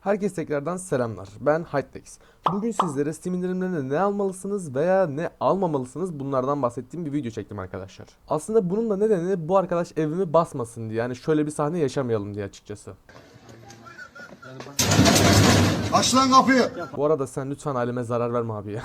Herkese tekrardan selamlar. Ben Hytex. Bugün sizlere Steam indirimlerinde ne almalısınız veya ne almamalısınız bunlardan bahsettiğim bir video çektim arkadaşlar. Aslında bunun da nedeni bu arkadaş evimi basmasın diye. Yani şöyle bir sahne yaşamayalım diye açıkçası. Aç lan kapıyı. Bu arada sen lütfen aileme zarar verme abi ya.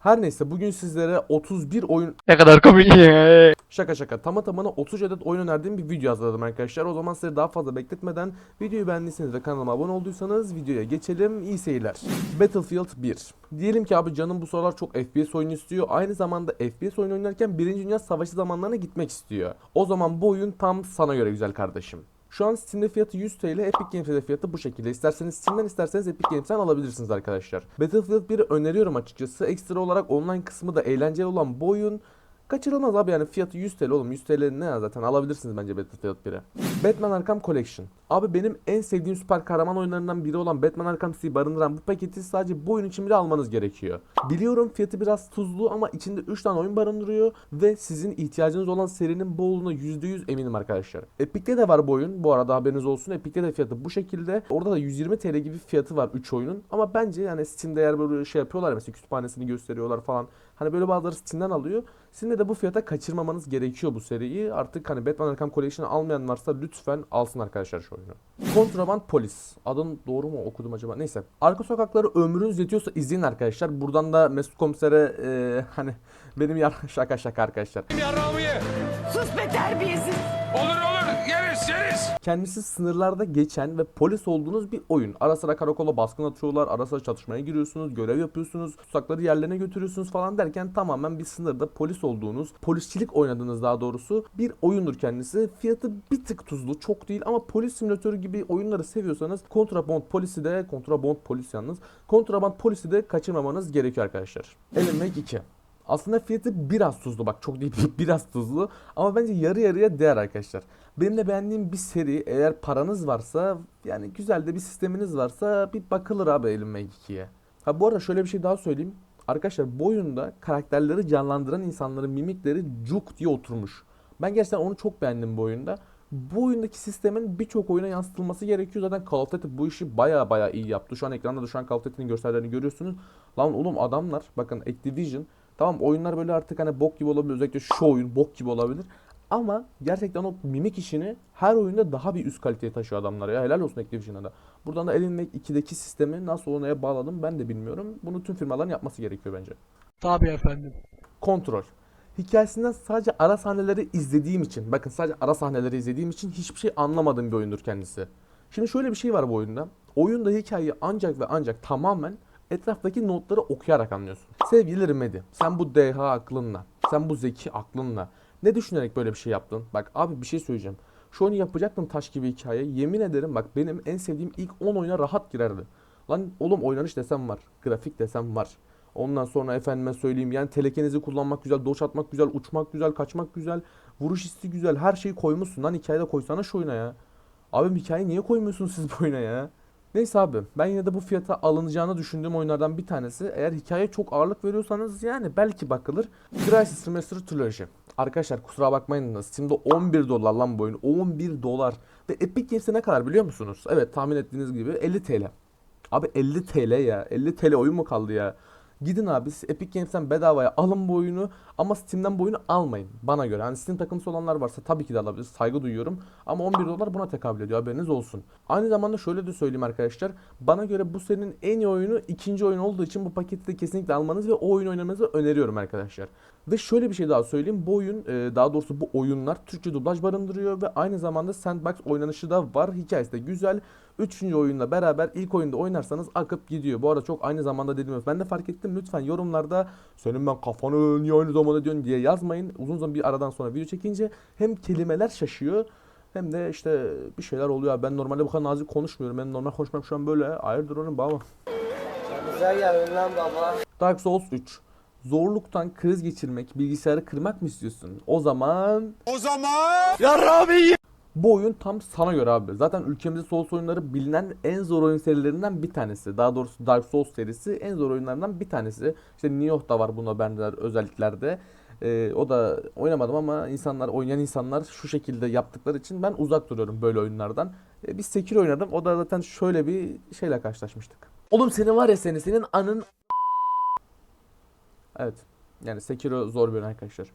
Her neyse bugün sizlere 31 oyun Ne kadar komik ya. Şaka şaka tamı tamına 30 adet oyun önerdiğim bir video hazırladım arkadaşlar. O zaman size daha fazla bekletmeden videoyu beğendiyseniz ve kanalıma abone olduysanız videoya geçelim. İyi seyirler. Battlefield 1. Diyelim ki abi canım bu sıralar çok FPS oyunu istiyor. Aynı zamanda FPS oyun oynarken 1. Dünya Savaşı zamanlarına gitmek istiyor. O zaman bu oyun tam sana göre güzel kardeşim. Şu an Steam'de fiyatı 100 TL, Epic Games'de fiyatı bu şekilde. İsterseniz Steam'den isterseniz Epic Games'ten alabilirsiniz arkadaşlar. Battlefield 1'i öneriyorum açıkçası. Ekstra olarak online kısmı da eğlenceli olan bu oyun Kaçırılmaz abi yani fiyatı 100 TL oğlum 100 TL ne ya zaten alabilirsiniz bence Battlefield 1'i. Batman Arkham Collection. Abi benim en sevdiğim süper kahraman oyunlarından biri olan Batman Arkham City'yi barındıran bu paketi sadece bu oyun için bile almanız gerekiyor. Biliyorum fiyatı biraz tuzlu ama içinde 3 tane oyun barındırıyor ve sizin ihtiyacınız olan serinin bolluğuna %100 eminim arkadaşlar. Epic'te de var bu oyun bu arada haberiniz olsun. Epic'te de fiyatı bu şekilde. Orada da 120 TL gibi fiyatı var 3 oyunun ama bence yani Steam'de eğer böyle şey yapıyorlar mesela kütüphanesini gösteriyorlar falan. Hani böyle bazıları Steam'den alıyor. Sizin de bu fiyata kaçırmamanız gerekiyor bu seriyi. Artık hani Batman Arkham Collection'ı almayan varsa lütfen alsın arkadaşlar şu oyunu. Kontraband Polis. Adın doğru mu okudum acaba? Neyse. Arka sokakları ömrünüz yetiyorsa izleyin arkadaşlar. Buradan da Mesut Komiser'e e, hani benim yar şaka şaka arkadaşlar. Yarrağımı ye. Sus be terbiyesiz. Olur olur yeriz. Kendisi sınırlarda geçen ve polis olduğunuz bir oyun. Ara sıra karakola baskın atıyorlar, ara sıra çatışmaya giriyorsunuz, görev yapıyorsunuz, tutsakları yerlerine götürüyorsunuz falan derken tamamen bir sınırda polis olduğunuz, polisçilik oynadığınız daha doğrusu bir oyundur kendisi. Fiyatı bir tık tuzlu, çok değil ama polis simülatörü gibi oyunları seviyorsanız Kontraband Polisi de, Kontraband Polis yalnız, Kontraband Polisi de kaçırmamanız gerekiyor arkadaşlar. Wake 2. Aslında fiyatı biraz tuzlu bak çok değil biraz tuzlu ama bence yarı yarıya değer arkadaşlar. Benim de beğendiğim bir seri eğer paranız varsa yani güzel de bir sisteminiz varsa bir bakılır abi Alan Wake 2'ye. Ha bu arada şöyle bir şey daha söyleyeyim. Arkadaşlar bu oyunda karakterleri canlandıran insanların mimikleri cuk diye oturmuş. Ben gerçekten onu çok beğendim bu oyunda. Bu oyundaki sistemin birçok oyuna yansıtılması gerekiyor. Zaten Call of Duty bu işi baya baya iyi yaptı. Şu an ekranda da şu an Call of Duty'nin görsellerini görüyorsunuz. Lan oğlum adamlar bakın Activision Tamam oyunlar böyle artık hani bok gibi olabilir. Özellikle şu oyun bok gibi olabilir. Ama gerçekten o mimik işini her oyunda daha bir üst kaliteye taşıyor adamlar ya. Helal olsun Activision'a da. Buradan da Alan Wake 2'deki sistemi nasıl olaya bağladım ben de bilmiyorum. Bunu tüm firmaların yapması gerekiyor bence. Tabii efendim. Kontrol. Hikayesinden sadece ara sahneleri izlediğim için, bakın sadece ara sahneleri izlediğim için hiçbir şey anlamadığım bir oyundur kendisi. Şimdi şöyle bir şey var bu oyunda. Oyunda hikayeyi ancak ve ancak tamamen etraftaki notları okuyarak anlıyorsun. Sevgili Remedy, sen bu deha aklınla, sen bu zeki aklınla ne düşünerek böyle bir şey yaptın? Bak abi bir şey söyleyeceğim. Şu oyunu yapacaktım taş gibi hikaye. Yemin ederim bak benim en sevdiğim ilk 10 oyuna rahat girerdi. Lan oğlum oynanış desem var. Grafik desem var. Ondan sonra efendime söyleyeyim yani telekenizi kullanmak güzel, doç atmak güzel, uçmak güzel, kaçmak güzel, vuruş hissi güzel. Her şeyi koymuşsun lan hikayede koysana şu oyuna ya. Abi hikayeyi niye koymuyorsunuz siz bu oyuna ya? Neyse abi ben yine de bu fiyata alınacağını düşündüğüm oyunlardan bir tanesi. Eğer hikaye çok ağırlık veriyorsanız yani belki bakılır. Crisis Remastered Trilogy. Arkadaşlar kusura bakmayın da Steam'de 11 dolar lan bu oyun. 11 dolar. Ve Epic Games'e ne kadar biliyor musunuz? Evet tahmin ettiğiniz gibi 50 TL. Abi 50 TL ya. 50 TL oyun mu kaldı ya? Gidin abi Epic Games'ten bedavaya alın bu oyunu ama Steam'den bu oyunu almayın bana göre. Hani Steam takıntısı olanlar varsa tabii ki de alabilir. Saygı duyuyorum. Ama 11 dolar buna tekabül ediyor haberiniz olsun. Aynı zamanda şöyle de söyleyeyim arkadaşlar. Bana göre bu serinin en iyi oyunu ikinci oyun olduğu için bu paketi de kesinlikle almanızı ve o oyunu oynamanızı öneriyorum arkadaşlar. Ve şöyle bir şey daha söyleyeyim. Bu oyun e, daha doğrusu bu oyunlar Türkçe dublaj barındırıyor ve aynı zamanda sandbox oynanışı da var. Hikayesi de güzel. Üçüncü oyunla beraber ilk oyunda oynarsanız akıp gidiyor. Bu arada çok aynı zamanda dediğim ben de fark ettim. Lütfen yorumlarda senin ben kafanı niye aynı zamanda diyorsun diye yazmayın. Uzun zaman bir aradan sonra video çekince hem kelimeler şaşıyor hem de işte bir şeyler oluyor. Ben normalde bu kadar nazik konuşmuyorum. Ben normal konuşmak şu an böyle. Hayırdır oğlum baba. Güzel geldin lan baba. Dark Souls 3. Zorluktan kriz geçirmek, bilgisayarı kırmak mı istiyorsun? O zaman O zaman bu oyun tam sana göre abi. Zaten ülkemizde Souls oyunları bilinen en zor oyun serilerinden bir tanesi. Daha doğrusu Dark Souls serisi en zor oyunlarından bir tanesi. İşte Nioh da var buna benzer özelliklerde. Ee, o da oynamadım ama insanlar oynayan insanlar şu şekilde yaptıkları için ben uzak duruyorum böyle oyunlardan. Ee, bir Sekiro oynadım. O da zaten şöyle bir şeyle karşılaşmıştık. Oğlum senin var ya seni senin anın Evet. Yani Sekiro zor bir oyun arkadaşlar.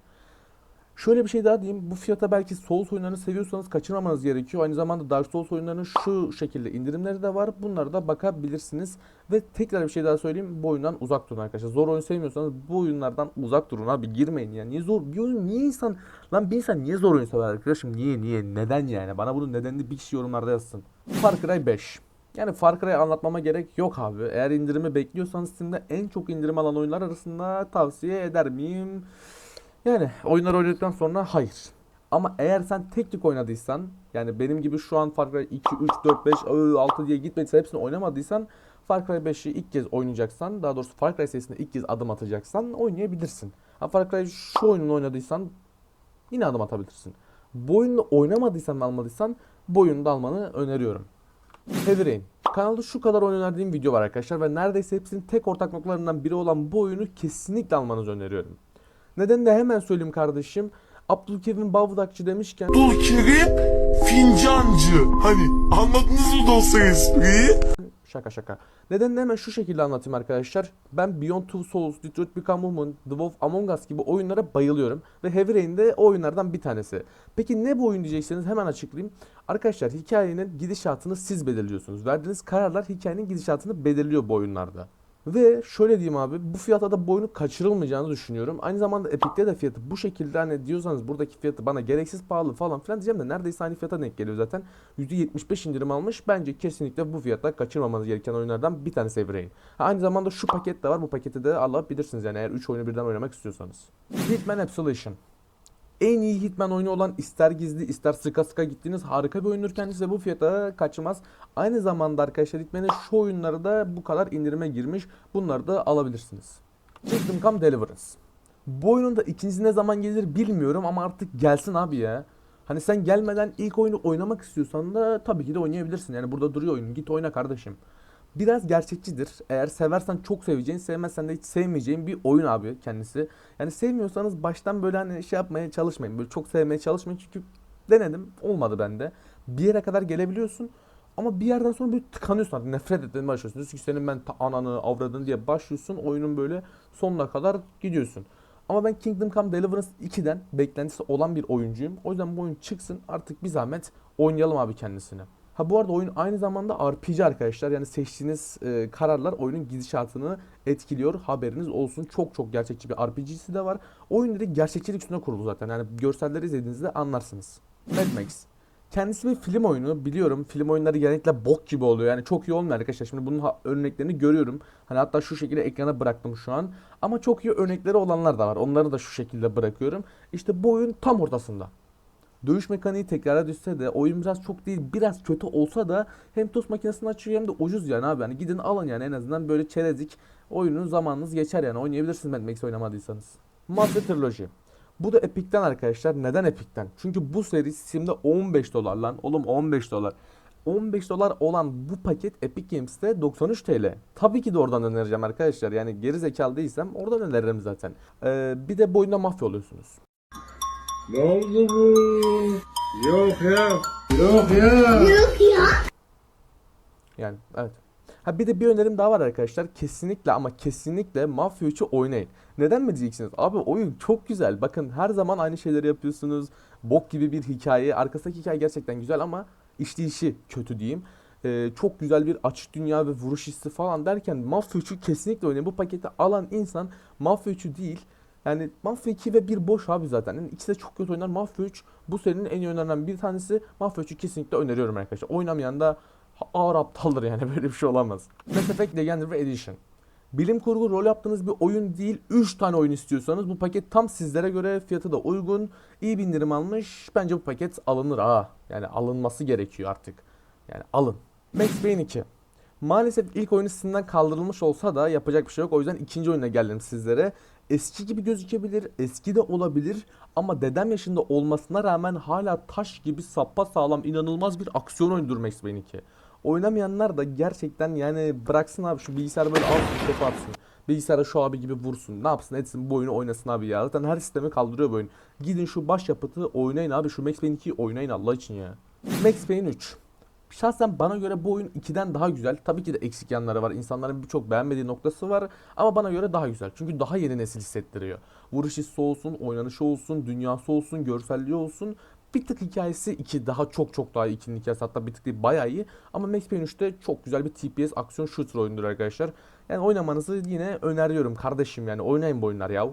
Şöyle bir şey daha diyeyim. Bu fiyata belki Souls oyunlarını seviyorsanız kaçırmamanız gerekiyor. Aynı zamanda Dark Souls oyunlarının şu şekilde indirimleri de var. Bunlara da bakabilirsiniz. Ve tekrar bir şey daha söyleyeyim. Bu oyundan uzak durun arkadaşlar. Zor oyun sevmiyorsanız bu oyunlardan uzak durun abi. Girmeyin yani. Niye zor? Bir oyun niye insan... Lan bir insan niye zor oyun sever arkadaşım? Niye? Niye? Neden yani? Bana bunun nedenini bir kişi yorumlarda yazsın. Far Cry 5. Yani Far Cry'ı anlatmama gerek yok abi. Eğer indirimi bekliyorsanız Steam'de en çok indirim alan oyunlar arasında tavsiye eder miyim? Yani oyunları oynadıktan sonra hayır. Ama eğer sen tek tük oynadıysan yani benim gibi şu an Far Cry 2, 3, 4, 5, 6 diye gitmediyse hepsini oynamadıysan Far Cry 5'i ilk kez oynayacaksan daha doğrusu Far Cry serisinde ilk kez adım atacaksan oynayabilirsin. Ha Far Cry şu oyununu oynadıysan yine adım atabilirsin. Bu oyunu oynamadıysan ve almadıysan bu oyunu da almanı öneriyorum. Heavy Rain. Kanalda şu kadar oyun önerdiğim video var arkadaşlar ve neredeyse hepsinin tek ortak noktalarından biri olan bu oyunu kesinlikle almanızı öneriyorum. Neden de hemen söyleyeyim kardeşim. Abdülkerim Bavdakçı demişken Abdülkerim Fincancı. Hani anladınız mı dostlar espriyi? Şaka şaka. Nedenini hemen şu şekilde anlatayım arkadaşlar. Ben Beyond Two Souls, Detroit Become Human, The Wolf Among Us gibi oyunlara bayılıyorum. Ve Heavy Rain de o oyunlardan bir tanesi. Peki ne bu oyun diyecekseniz hemen açıklayayım. Arkadaşlar hikayenin gidişatını siz belirliyorsunuz. Verdiğiniz kararlar hikayenin gidişatını belirliyor bu oyunlarda. Ve şöyle diyeyim abi bu fiyata da bu oyunun kaçırılmayacağını düşünüyorum. Aynı zamanda Epic'te de fiyatı bu şekilde hani diyorsanız buradaki fiyatı bana gereksiz pahalı falan filan diyeceğim de neredeyse aynı fiyata denk geliyor zaten. %75 indirim almış. Bence kesinlikle bu fiyatta kaçırmamanız gereken oyunlardan bir tanesi Heavy Rain. Ha, aynı zamanda şu paket de var. Bu paketi de alabilirsiniz yani eğer 3 oyunu birden oynamak istiyorsanız. Hitman Absolution. En iyi Hitman oyunu olan ister gizli ister sıka sıka gittiğiniz harika bir oyundur kendisi bu fiyata kaçmaz. Aynı zamanda arkadaşlar Hitman'in şu oyunları da bu kadar indirime girmiş. Bunları da alabilirsiniz. Kingdom Come Deliverance. Bu oyunun da ikincisi ne zaman gelir bilmiyorum ama artık gelsin abi ya. Hani sen gelmeden ilk oyunu oynamak istiyorsan da tabii ki de oynayabilirsin. Yani burada duruyor oyun. Git oyna kardeşim. Biraz gerçekçidir. Eğer seversen çok seveceğin, sevmezsen de hiç sevmeyeceğin bir oyun abi kendisi. Yani sevmiyorsanız baştan böyle hani şey yapmaya çalışmayın. Böyle çok sevmeye çalışmayın çünkü denedim olmadı bende. Bir yere kadar gelebiliyorsun ama bir yerden sonra böyle tıkanıyorsun artık nefret etmeye başlıyorsun. Ki senin ben ananı avradını diye başlıyorsun oyunun böyle sonuna kadar gidiyorsun. Ama ben Kingdom Come Deliverance 2'den beklentisi olan bir oyuncuyum. O yüzden bu oyun çıksın artık bir zahmet oynayalım abi kendisini. Ha bu arada oyun aynı zamanda RPG arkadaşlar. Yani seçtiğiniz e, kararlar oyunun gidişatını etkiliyor. Haberiniz olsun. Çok çok gerçekçi bir RPG'si de var. Oyun direkt gerçekçilik üstüne kurulu zaten. Yani görselleri izlediğinizde anlarsınız. Mad Max. Kendisi bir film oyunu biliyorum. Film oyunları genellikle bok gibi oluyor. Yani çok iyi olmuyor arkadaşlar. Şimdi bunun örneklerini görüyorum. Hani hatta şu şekilde ekrana bıraktım şu an. Ama çok iyi örnekleri olanlar da var. Onları da şu şekilde bırakıyorum. İşte bu oyun tam ortasında. Dövüş mekaniği tekrara düşse de oyun biraz çok değil biraz kötü olsa da hem tost makinesini açıyor hem de ucuz yani abi. Yani gidin alın yani en azından böyle çerezlik oyunun zamanınız geçer yani oynayabilirsiniz Mad Max oynamadıysanız. Mafia Trilogy. Bu da Epic'ten arkadaşlar. Neden Epic'ten? Çünkü bu seri Steam'de 15 dolar lan. Oğlum 15 dolar. 15 dolar olan bu paket Epic Games'te 93 TL. Tabii ki de oradan önereceğim arkadaşlar. Yani geri zekalı değilsem oradan öneririm zaten. Ee, bir de bu oyunda mafya oluyorsunuz. Ne oldu bu? Yok ya. Yok ya. Yani evet. Ha bir de bir önerim daha var arkadaşlar. Kesinlikle ama kesinlikle Mafya 3'ü oynayın. Neden mi diyeceksiniz? Abi oyun çok güzel. Bakın her zaman aynı şeyleri yapıyorsunuz. Bok gibi bir hikaye. Arkasındaki hikaye gerçekten güzel ama işleyişi kötü diyeyim. Ee, çok güzel bir açık dünya ve vuruş hissi falan derken Mafya 3'ü kesinlikle oynayın. Bu paketi alan insan Mafya 3'ü değil. Yani Mafya 2 ve 1 boş abi zaten. Yani ikisi de çok kötü oynar. Mafya 3 bu serinin en iyi oyunlarından bir tanesi. Mafya 3'ü kesinlikle öneriyorum arkadaşlar. Oynamayan da ağır aptaldır yani böyle bir şey olamaz. Mass Effect Legendary Edition. Bilim kurgu rol yaptığınız bir oyun değil 3 tane oyun istiyorsanız bu paket tam sizlere göre fiyatı da uygun. iyi bir indirim almış. Bence bu paket alınır ha. Yani alınması gerekiyor artık. Yani alın. Max Payne 2. Maalesef ilk oyunu Steam'den kaldırılmış olsa da yapacak bir şey yok. O yüzden ikinci oyuna geldim sizlere. Eski gibi gözükebilir, eski de olabilir ama dedem yaşında olmasına rağmen hala taş gibi sappa sağlam inanılmaz bir aksiyon oyunudur Max Payne 2. Oynamayanlar da gerçekten yani bıraksın abi şu bilgisayar böyle alsın topu atsın. Bilgisayara şu abi gibi vursun. Ne yapsın etsin bu oyunu oynasın abi ya. Zaten her sistemi kaldırıyor bu oyun. Gidin şu başyapıtı oynayın abi. Şu Max Payne 2'yi oynayın Allah için ya. Max Payne 3. Şahsen bana göre bu oyun 2'den daha güzel. Tabii ki de eksik yanları var. İnsanların birçok beğenmediği noktası var. Ama bana göre daha güzel. Çünkü daha yeni nesil hissettiriyor. Vuruş hissi olsun, oynanışı olsun, dünyası olsun, görselliği olsun. Bir tık hikayesi 2 daha çok çok daha iyi 2'nin hikayesi hatta bir tık değil bayağı iyi. Ama Max Payne 3'te çok güzel bir TPS aksiyon shooter oyundur arkadaşlar. Yani oynamanızı yine öneriyorum kardeşim yani oynayın bu oyunlar yav.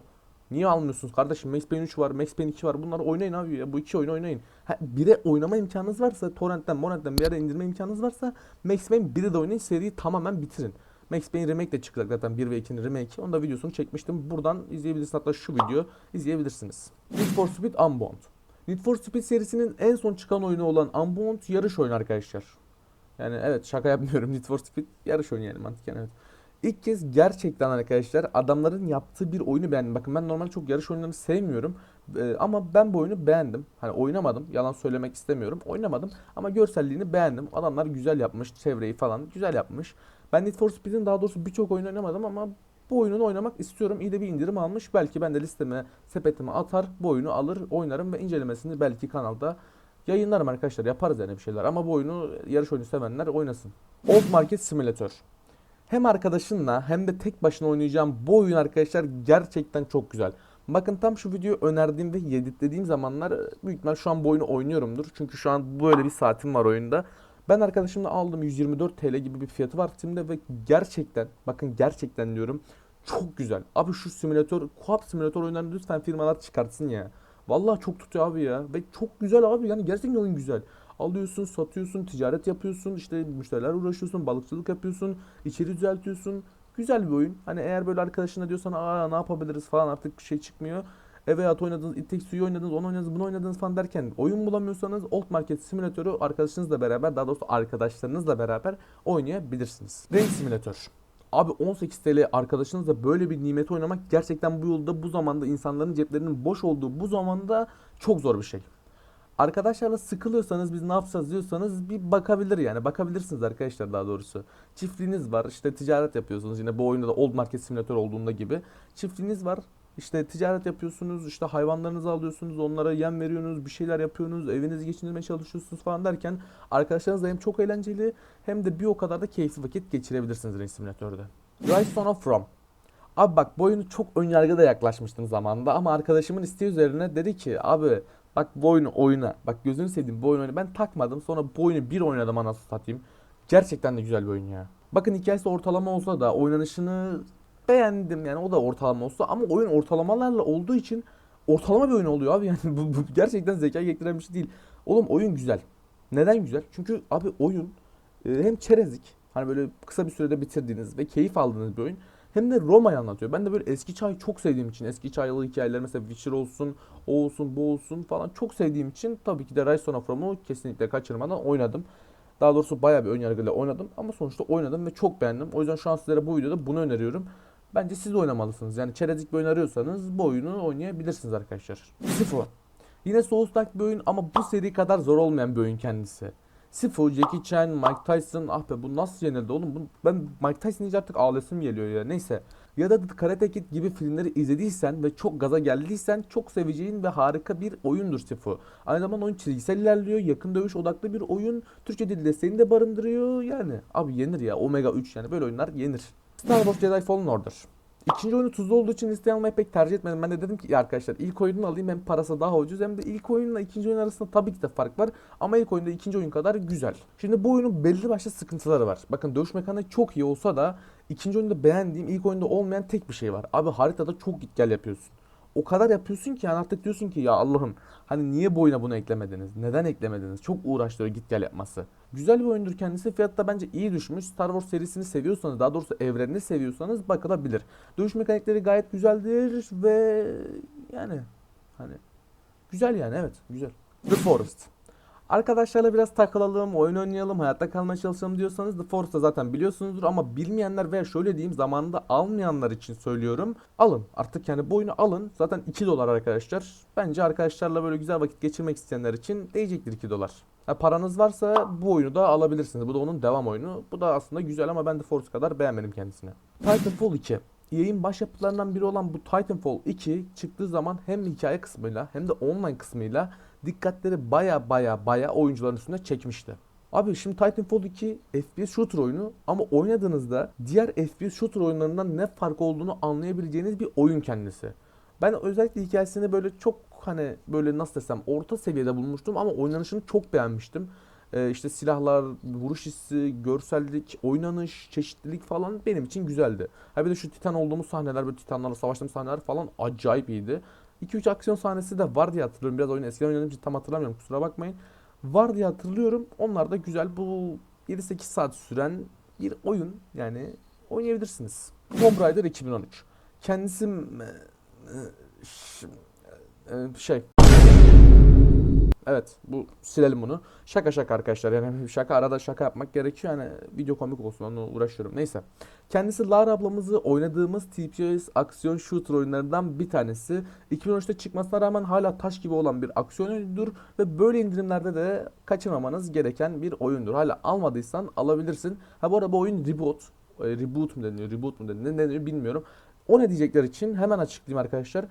Niye almıyorsunuz kardeşim? Max Payne 3 var, Max Payne 2 var. Bunları oynayın abi ya. Bu iki oyunu oynayın. Ha, bire oynama imkanınız varsa, torrentten, morentten bir yere indirme imkanınız varsa Max Payne 1'i de oynayın. Seriyi tamamen bitirin. Max Payne Remake de çıkacak zaten 1 ve 2'nin remake. Onu da videosunu çekmiştim. Buradan izleyebilirsiniz. Hatta şu video izleyebilirsiniz. Need for Speed Unbound. Need for Speed serisinin en son çıkan oyunu olan Unbound yarış oyunu arkadaşlar. Yani evet şaka yapmıyorum. Need for Speed yarış oyunu yani mantıken evet. İlk kez gerçekten arkadaşlar adamların yaptığı bir oyunu beğendim. Bakın ben normalde çok yarış oyunlarını sevmiyorum. Ee, ama ben bu oyunu beğendim. Hani oynamadım. Yalan söylemek istemiyorum. Oynamadım ama görselliğini beğendim. Adamlar güzel yapmış. Çevreyi falan güzel yapmış. Ben Need for Speed'in daha doğrusu birçok oyun oynamadım ama bu oyununu oynamak istiyorum. İyi de bir indirim almış. Belki ben de listeme, sepetime atar, bu oyunu alır, oynarım ve incelemesini belki kanalda yayınlarım arkadaşlar. Yaparız yani bir şeyler. Ama bu oyunu yarış oyunu sevenler oynasın. Old Market Simulator. Hem arkadaşınla hem de tek başına oynayacağım bu oyun arkadaşlar gerçekten çok güzel. Bakın tam şu videoyu önerdiğim ve editlediğim zamanlar e, büyük ihtimal şu an bu oyunu oynuyorumdur. Çünkü şu an böyle bir saatim var oyunda. Ben arkadaşımla aldım 124 TL gibi bir fiyatı var Steam'de ve gerçekten bakın gerçekten diyorum çok güzel. Abi şu simülatör, co-op simülatör oyunlarını lütfen firmalar çıkartsın ya. Vallahi çok tutuyor abi ya ve çok güzel abi yani gerçekten oyun güzel. Alıyorsun, satıyorsun, ticaret yapıyorsun, işte müşteriler uğraşıyorsun, balıkçılık yapıyorsun, içeri düzeltiyorsun. Güzel bir oyun. Hani eğer böyle arkadaşına diyorsan aa ne yapabiliriz falan artık bir şey çıkmıyor. Eve at oynadınız, It Takes oynadınız, onu oynadınız, bunu oynadınız falan derken oyun bulamıyorsanız Old Market Simülatörü arkadaşınızla beraber, daha doğrusu arkadaşlarınızla beraber oynayabilirsiniz. Range Simülatör. Abi 18 TL arkadaşınızla böyle bir nimeti oynamak gerçekten bu yolda bu zamanda insanların ceplerinin boş olduğu bu zamanda çok zor bir şey. Arkadaşlarla sıkılıyorsanız biz ne diyorsanız bir bakabilir yani bakabilirsiniz arkadaşlar daha doğrusu. Çiftliğiniz var işte ticaret yapıyorsunuz yine bu oyunda da Old Market Simulator olduğunda gibi. Çiftliğiniz var işte ticaret yapıyorsunuz işte hayvanlarınızı alıyorsunuz onlara yem veriyorsunuz bir şeyler yapıyorsunuz evinizi geçindirmeye çalışıyorsunuz falan derken arkadaşlarınızla hem çok eğlenceli hem de bir o kadar da keyifli vakit geçirebilirsiniz Range Simulator'da. Rise Son of Rome Abi bak bu oyunu çok önyargıda yaklaşmıştım zamanında ama arkadaşımın isteği üzerine dedi ki abi bak bu oyunu oyna. Bak gözünü seveyim bu oyunu oyna. Ben takmadım sonra bu oyunu bir oynadım anasını satayım. Gerçekten de güzel bir oyun ya. Bakın hikayesi ortalama olsa da oynanışını beğendim yani o da ortalama olsa ama oyun ortalamalarla olduğu için ortalama bir oyun oluyor abi yani bu, bu gerçekten zeka gerektiren bir şey değil. Oğlum oyun güzel. Neden güzel? Çünkü abi oyun e, hem çerezlik hani böyle kısa bir sürede bitirdiğiniz ve keyif aldığınız bir oyun hem de Roma'yı anlatıyor. Ben de böyle eski çay çok sevdiğim için eski çaylı hikayeler mesela Witcher olsun, o olsun, bu olsun falan çok sevdiğim için tabii ki de Rise of Rome'u kesinlikle kaçırmadan oynadım. Daha doğrusu bayağı bir ön yargıyla oynadım ama sonuçta oynadım ve çok beğendim. O yüzden şu an sizlere bu videoda bunu öneriyorum. Bence siz de oynamalısınız. Yani çerezlik bir oyun arıyorsanız bu oyunu oynayabilirsiniz arkadaşlar. Sifu. Yine Souls-like bir oyun ama bu seri kadar zor olmayan bir oyun kendisi. Sifu, Jackie Chan, Mike Tyson ah be bu nasıl yenildi oğlum? Ben Mike Tyson artık ağlasım geliyor ya neyse. Ya da Karate Kid gibi filmleri izlediysen ve çok gaza geldiysen çok seveceğin ve harika bir oyundur Sifu. Aynı zamanda oyun çizgisel ilerliyor, yakın dövüş odaklı bir oyun. Türkçe dil desteğini de barındırıyor yani. Abi yenir ya Omega 3 yani böyle oyunlar yenir. Star Wars Jedi Fallen Order. İkinci oyunu tuzlu olduğu için listeye almayı pek tercih etmedim. Ben de dedim ki arkadaşlar ilk oyunu alayım hem parası daha ucuz hem de ilk oyunla ikinci oyun arasında tabii ki de fark var. Ama ilk oyunda ikinci oyun kadar güzel. Şimdi bu oyunun belli başlı sıkıntıları var. Bakın dövüş mekaniği çok iyi olsa da ikinci oyunda beğendiğim ilk oyunda olmayan tek bir şey var. Abi haritada çok git gel yapıyorsun. O kadar yapıyorsun ki yani artık diyorsun ki ya Allah'ım hani niye bu oyuna bunu eklemediniz? Neden eklemediniz? Çok uğraştırıyor git gel yapması. Güzel bir oyundur kendisi. Fiyat da bence iyi düşmüş. Star Wars serisini seviyorsanız daha doğrusu evrenini seviyorsanız bakılabilir. Dövüş mekanikleri gayet güzeldir ve yani hani güzel yani evet güzel. The Forest. Arkadaşlarla biraz takılalım, oyun oynayalım, hayatta kalmaya çalışalım diyorsanız The Forest'ı zaten biliyorsunuzdur ama bilmeyenler veya şöyle diyeyim zamanında almayanlar için söylüyorum. Alın. Artık yani bu oyunu alın. Zaten 2 dolar arkadaşlar. Bence arkadaşlarla böyle güzel vakit geçirmek isteyenler için değecektir 2 dolar. Ha, paranız varsa bu oyunu da alabilirsiniz. Bu da onun devam oyunu. Bu da aslında güzel ama ben de Force kadar beğenmedim kendisini. Titanfall 2. EA'in başyapıtlarından biri olan bu Titanfall 2 çıktığı zaman hem hikaye kısmıyla hem de online kısmıyla dikkatleri baya baya baya oyuncuların üstüne çekmişti. Abi şimdi Titanfall 2 FPS shooter oyunu ama oynadığınızda diğer FPS shooter oyunlarından ne fark olduğunu anlayabileceğiniz bir oyun kendisi. Ben özellikle hikayesini böyle çok hani böyle nasıl desem orta seviyede bulmuştum ama oynanışını çok beğenmiştim. Ee, işte silahlar, vuruş hissi, görsellik, oynanış, çeşitlilik falan benim için güzeldi. Ha bir de şu Titan olduğumuz sahneler, böyle Titanlarla savaştığımız sahneler falan acayip iyiydi. 2-3 aksiyon sahnesi de var diye hatırlıyorum. Biraz oyunu eskiden oynadığım için tam hatırlamıyorum kusura bakmayın. Var diye hatırlıyorum. Onlar da güzel. Bu 7-8 saat süren bir oyun. Yani oynayabilirsiniz. Tomb Raider 2013. Kendisi e, e, şey Evet bu silelim bunu. Şaka şaka arkadaşlar yani şaka arada şaka yapmak gerekiyor yani video komik olsun onunla uğraşıyorum. Neyse. Kendisi Lara ablamızı oynadığımız TPS aksiyon shooter oyunlarından bir tanesi. 2013'te çıkmasına rağmen hala taş gibi olan bir aksiyon oyunudur ve böyle indirimlerde de kaçırmamanız gereken bir oyundur. Hala almadıysan alabilirsin. Ha bu arada bu oyun reboot. E, Reboot mu deniyor, reboot mu deniyor, ne deniyor bilmiyorum. O ne diyecekler için hemen açıklayayım arkadaşlar.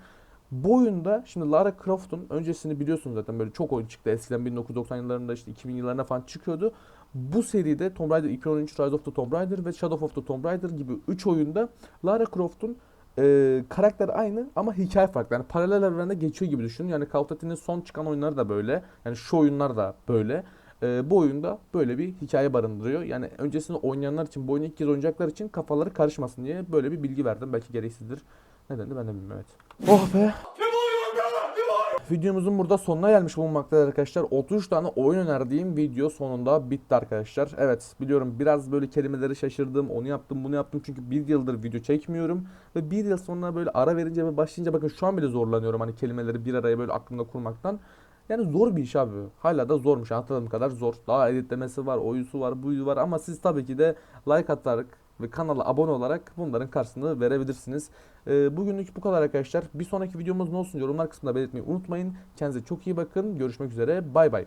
Bu oyunda şimdi Lara Croft'un öncesini biliyorsunuz zaten böyle çok oyun çıktı. Eskiden 1990 yıllarında işte 2000 yıllarında falan çıkıyordu. Bu seride Tomb Raider 2013, Rise of the Tomb Raider ve Shadow of the Tomb Raider gibi 3 oyunda Lara Croft'un e, karakter aynı ama hikaye farklı. Yani paralel evrende geçiyor gibi düşünün. Yani Call of Duty'nin son çıkan oyunları da böyle. Yani şu oyunlar da böyle. E, bu oyunda böyle bir hikaye barındırıyor. Yani öncesini oynayanlar için, bu oyunu ilk kez oynayacaklar için kafaları karışmasın diye böyle bir bilgi verdim. Belki gereksizdir. Nedenini ben de bilmiyorum evet. Oh be. Videomuzun burada sonuna gelmiş bulunmaktadır arkadaşlar. 33 tane oyun önerdiğim video sonunda bitti arkadaşlar. Evet biliyorum biraz böyle kelimeleri şaşırdım. Onu yaptım bunu yaptım çünkü bir yıldır video çekmiyorum. Ve bir yıl sonra böyle ara verince ve başlayınca bakın şu an bile zorlanıyorum hani kelimeleri bir araya böyle aklımda kurmaktan. Yani zor bir iş abi. Hala da zormuş. Hatırladığım kadar zor. Daha editlemesi var, oyusu var, buyu var ama siz tabii ki de like atarak ve kanala abone olarak bunların karşısını verebilirsiniz. Ee, bugünlük bu kadar arkadaşlar. Bir sonraki videomuz ne olsun yorumlar kısmında belirtmeyi unutmayın. Kendinize çok iyi bakın. Görüşmek üzere. Bay bay.